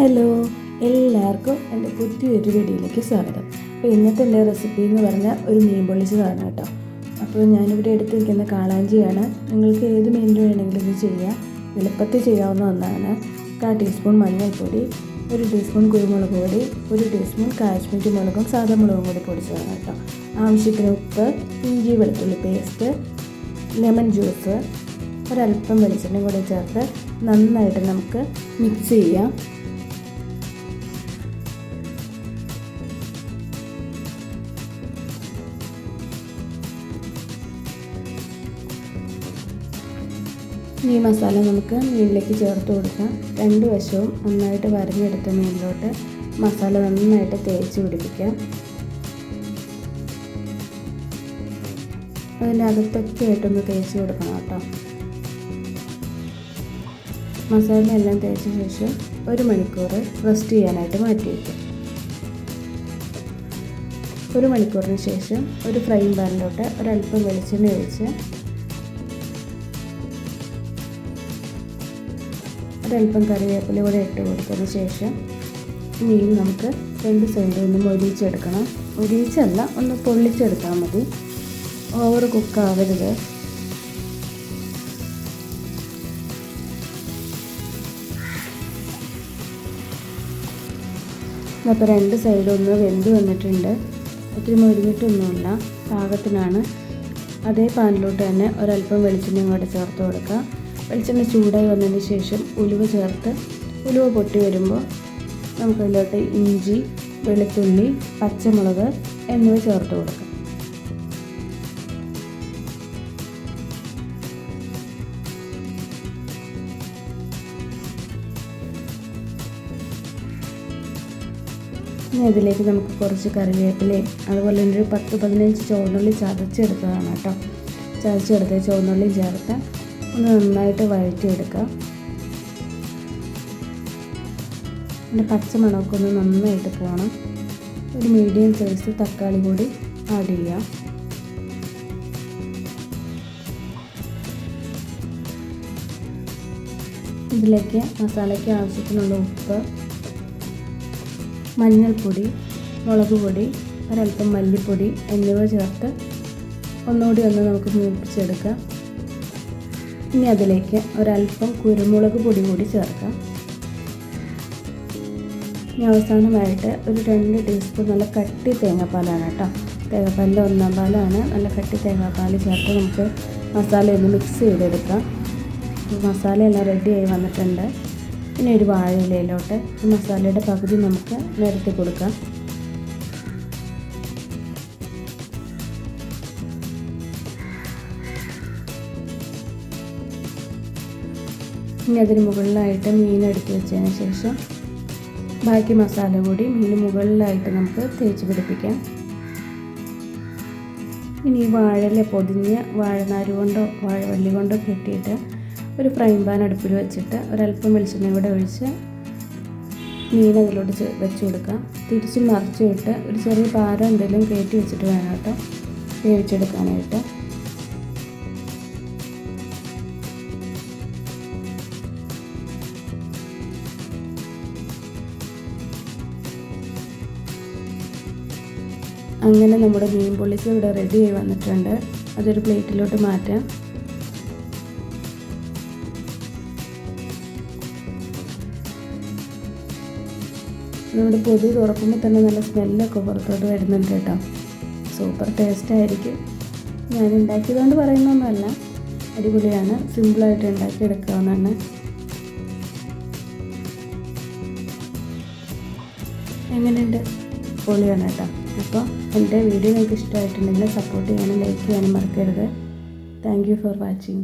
Hello എല്ലാവർക്കും എന്റെ പുതിയൊരു വീഡിയോയിലേക്ക് സ്വാഗതം. അപ്പോൾ ഇന്നത്തെ എന്റെ റെസിപ്പി എന്ന് പറഞ്ഞാൽ ഒരു മീൻ പൊള്ളിച്ചതാണ് കേട്ടോ. അപ്പോൾ ഞാനിവിടെ എടുത്ത് വയ്ക്കുന്ന കാളാഞ്ചിയാണ്. നിങ്ങൾക്ക് ഏത് മീനിൽ വേണമെങ്കിലും ഇത് ചെയ്യാം. എളുപ്പത്തിൽ ചെയ്യാവുന്ന ഒന്നാണ്. കാ ടീസ്പൂൺ മഞ്ഞൾപ്പൊടി ഒരു ടീസ്പൂൺ കുരുമുളക് പൊടി ഒരു ടീസ്പൂൺ കാശ്മീരി മുളകും സാധാ മുളകും കൂടി പൊടിച്ചതാണ് കേട്ടോ. ആവശ്യത്തിന് ഉപ്പ് ഇഞ്ചി വെളുത്തുള്ളി പേസ്റ്റ് ലെമൺ ജ്യൂസ് ഒരല്പം വെളിച്ചെണ്ണ കൂടി ചേർത്ത് നന്നായിട്ട് നമുക്ക് മിക്സ് ചെയ്യാം. ഈ മസാല നമുക്ക് മീനിലേക്ക് ചേർത്ത് കൊടുക്കാം. രണ്ട് വശവും നന്നായിട്ട് വരഞ്ഞെടുത്ത മീനിലോട്ട് മസാല നന്നായിട്ട് തേച്ച് പിടിപ്പിക്കാം. അതിന്റെ അകത്തൊക്കെ ആയിട്ടൊന്ന് തേച്ച് കൊടുക്കണം കേട്ടോ. മസാല എല്ലാം തേച്ച ശേഷം ഒരു മണിക്കൂർ റെസ്റ്റ് ചെയ്യാനായിട്ട് മാറ്റി വയ്ക്കും. ഒരു മണിക്കൂറിന് ശേഷം ഒരു ഫ്രൈ പാനിലോട്ട് ഒരല്പം വെളിച്ചെണ്ണ ഒഴിച്ച് ഒരല്പം കറിവേപ്പില കൂടെ ഇട്ട് കൊടുത്തതിന് ശേഷം മീൻ നമുക്ക് രണ്ട് സൈഡിൽ നിന്നും ഒരിച്ചെടുക്കണം ഒരിച്ചല്ല ഒന്ന് പൊള്ളിച്ചെടുത്താൽ മതി. ഓവർ കുക്കാവരുത് അപ്പോൾ രണ്ട് സൈഡും ഒന്ന് വെന്ത് വന്നിട്ടുണ്ട്. ഒത്തിരി മുരിഞ്ഞിട്ടൊന്നുമില്ല പാകത്തിനാണ്. അതേ പാനിലോട്ട് തന്നെ ഒരല്പം വെളിച്ചെണ്ണയും കൂടെ ചേർത്ത് കൊടുക്കുക വെളിച്ചെണ്ണ ചൂടായി വന്നതിന് ശേഷം ഉലുവ ചേർത്ത് ഉലുവ പൊട്ടി വരുമ്പോൾ നമുക്കതിലോട്ട് ഇഞ്ചി വെളുത്തുള്ളി പച്ചമുളക് എന്നിവ ചേർത്ത് കൊടുക്കാം. ഇനി അതിലേക്ക് നമുക്ക് കുറച്ച് കറിവേപ്പിലയും അതുപോലെ തന്നെ ഒരു പത്ത് പതിനഞ്ച് ചുവന്നുള്ളി ചതച്ചെടുത്തതാണ് കേട്ടോ. ചതച്ചെടുത്ത് ചുവന്നുള്ളി ചേർത്ത് ഒന്ന് നന്നായിട്ട് വഴറ്റിയെടുക്കാം. പിന്നെ പച്ചമുളകൊക്കെ ഒന്ന് നന്നായിട്ട് പോകണം. ഒരു മീഡിയം സൈസ് തക്കാളി കൂടി ആഡ് ചെയ്യാം. ഇതിലേക്ക് മസാലയ്ക്ക് ആവശ്യത്തിനുള്ള ഉപ്പ് മഞ്ഞൾപ്പൊടി മുളക് പൊടി ഒരല്പം മല്ലിപ്പൊടി എന്നിവ ചേർത്ത് ഒന്നുകൂടി ഒന്ന് നമുക്ക് മൂപ്പിച്ചെടുക്കാം. ഇനി അതിലേക്ക് ഒരല്പം കുരുമുളക് പൊടി കൂടി ചേർക്കാം. ഇനി അവസാനമായിട്ട് ഒരു രണ്ട് ടീസ്പൂൺ നല്ല കട്ടി തേങ്ങാപ്പാലാണ് കേട്ടോ. തേങ്ങാപ്പാലിന്റെ ഒന്നാം പാലാണ്. നല്ല കട്ടി തേങ്ങാപ്പാൽ ചേർത്ത് നമുക്ക് മസാല ഒന്ന് മിക്സ് ചെയ്തെടുക്കാം മസാലയെല്ലാം റെഡിയായി വന്നിട്ടുണ്ട്. ഇനി ഒരു വാഴയിലയിലോട്ട് ഈ മസാലയുടെ പകുതി നമുക്ക് നിരത്തി കൊടുക്കാം. ഇനി അതിന് മുകളിലായിട്ട് മീൻ എടുത്ത് വെച്ചതിന് ശേഷം ബാക്കി മസാല കൂടി മീൻ മുകളിലായിട്ട് നമുക്ക് തേച്ച് പിടിപ്പിക്കാം. ഇനി വാഴയില പൊതിഞ്ഞ് വാഴനാര് കൊണ്ടോ വാഴവള്ളി കൊണ്ടോ കെട്ടിയിട്ട് ഒരു ഫ്രൈ പാൻ അടുപ്പിൽ വെച്ചിട്ട് ഒരല്പം വെളിച്ചെണ്ണ കൂടെ ഒഴിച്ച് മീൻ അതിലോട്ട് വെച്ച് കൊടുക്കാം. തിരിച്ച് മറിച്ചിട്ട് ഒരു ചെറിയ പാരം എന്തെങ്കിലും കയറ്റി വെച്ചിട്ട് വേണം കേട്ടോ. വേവിച്ചെടുക്കാനായിട്ട്. അങ്ങനെ നമ്മുടെ മീൻ പൊള്ളിച്ച് ഇവിടെ റെഡി ആയി വന്നിട്ടുണ്ട്. അതൊരു പ്ലേറ്റിലോട്ട് മാറ്റാം. നമ്മുടെ പൊതി തുറക്കുമ്പോൾ തന്നെ നല്ല സ്മെല്ലൊക്കെ പുറത്തോട്ട് വരുന്നുണ്ട് കേട്ടോ. സൂപ്പർ ടേസ്റ്റ് ആയിരിക്കും. ഞാൻ ഉണ്ടാക്കിയതുകൊണ്ട് പറയുന്നൊന്നുമല്ല അടിപൊളിയാണ്. സിമ്പിളായിട്ട് ഉണ്ടാക്കി എടുക്കാവുന്നതാണ് എങ്ങനെയുണ്ട്? പൊളിയാണ് കേട്ടോ. അപ്പോൾ എന്റെ വീഡിയോ നിങ്ങൾക്ക് ഇഷ്ടമായിട്ടുണ്ടെങ്കിൽ സപ്പോർട്ട് ചെയ്യാനും ലൈക്ക് ചെയ്യാനും മറക്കരുത്. Thank you for watching